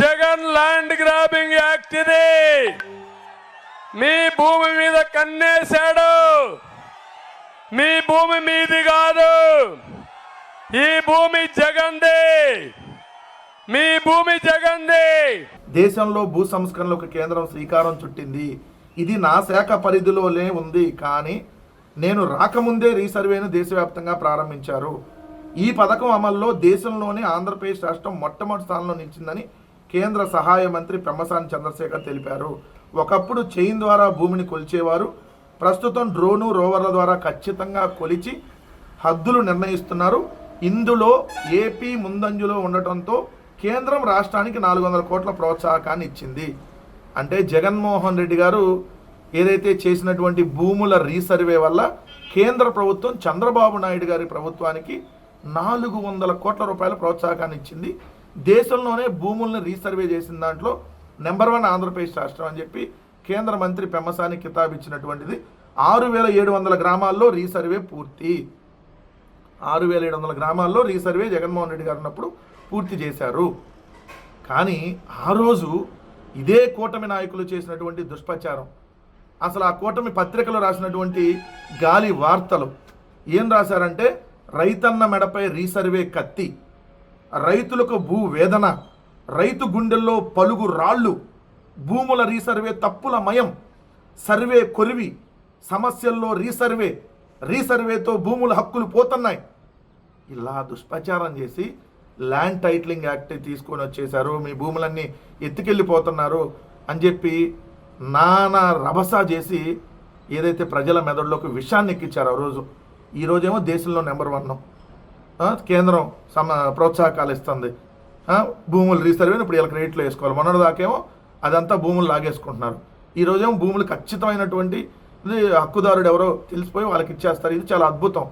Jagan land grabbing act ఇది. మీ భూమి మీద కన్నేశాడు. మీ భూమి మీది కాదు. ఈ భూమి జగంది. మీ భూమి జగంది. దేశంలో భూ సంస్కరణలకు కేంద్రం శ్రీకారం చుట్టింది. ఇది నా శాఖ పరిధిలోనే ఉంది. కానీ నేను రాకముందే రీసర్వేను దేశవ్యాప్తంగా ప్రారంభించారు. ఈ పథకం అమల్లో దేశంలోనే ఆంధ్రప్రదేశ్ రాష్ట్రం మొట్టమొదటి స్థానంలో నిలిచిందని కేంద్ర సహాయ మంత్రి పెమ్మసాని చంద్రశేఖర్ తెలిపారు. ఒకప్పుడు చైన్ ద్వారా భూమిని కొలిచేవారు. ప్రస్తుతం డ్రోను రోవర్ల ద్వారా ఖచ్చితంగా కొలిచి హద్దులు నిర్ణయిస్తున్నారు. ఇందులో ఏపీ ముందంజలో ఉండటంతో కేంద్రం రాష్ట్రానికి నాలుగు వందల కోట్ల ప్రోత్సాహకాన్ని ఇచ్చింది. అంటే జగన్మోహన్ రెడ్డి గారు ఏదైతే చేసినటువంటి భూముల రీసర్వే వల్ల కేంద్ర ప్రభుత్వం చంద్రబాబు నాయుడు గారి ప్రభుత్వానికి నాలుగు వందల కోట్ల రూపాయల ప్రోత్సాహకాన్ని ఇచ్చింది. దేశంలోనే భూముల్ని రీసర్వే చేసిన దాంట్లో నెంబర్ వన్ ఆంధ్రప్రదేశ్ రాష్ట్రం అని చెప్పి కేంద్ర మంత్రి పెమ్మసాని కితాబ్ ఇచ్చినటువంటిది. ఆరు వేల ఏడు వందల గ్రామాల్లో రీసర్వే పూర్తి. ఆరు వేల ఏడు వందల గ్రామాల్లో రీసర్వే జగన్మోహన్ రెడ్డి గారు ఉన్నప్పుడు పూర్తి చేశారు. కానీ ఆ రోజు ఇదే కూటమి నాయకులు చేసినటువంటి దుష్ప్రచారం. అసలు ఆ కూటమి పత్రికలో రాసినటువంటి గాలి వార్తలు ఏం రాశారంటే రైతన్న మెడపై రీసర్వే కత్తి. రైతులకు భూ వేదన రైతు గుండెల్లో పలుగు రాళ్ళు భూముల రీసర్వే తప్పుల మయం సర్వే కొరివి సమస్యల్లో రీసర్వే రీసర్వేతో భూముల హక్కులు పోతున్నాయి. ఇలా దుష్ప్రచారం చేసి ల్యాండ్ టైటిలింగ్ యాక్ట్ తీసుకొని వచ్చేసారు మీ భూములన్నీ ఎత్తుకెళ్ళిపోతున్నారు అని చెప్పి నానా రభస చేసి ఏదైతే ప్రజల మెదడులోకి విషాన్ని ఎక్కించారు ఆ రోజు ఈరోజేమో దేశంలో నెంబర్ వన్. కేంద్రం సమ ప్రోత్సాహకాలు ఇస్తుంది. భూములు రీసర్వేని ఇప్పుడు వీళ్ళకి రేట్లో వేసుకోవాలి. మొన్నటి దాకేమో అదంతా భూములు లాగేసుకుంటున్నారు. ఈ రోజేమో భూములు ఖచ్చితమైనటువంటి ఇది హక్కుదారుడు ఎవరో తెలిసిపోయి వాళ్ళకి ఇచ్చేస్తారు. ఇది చాలా అద్భుతం.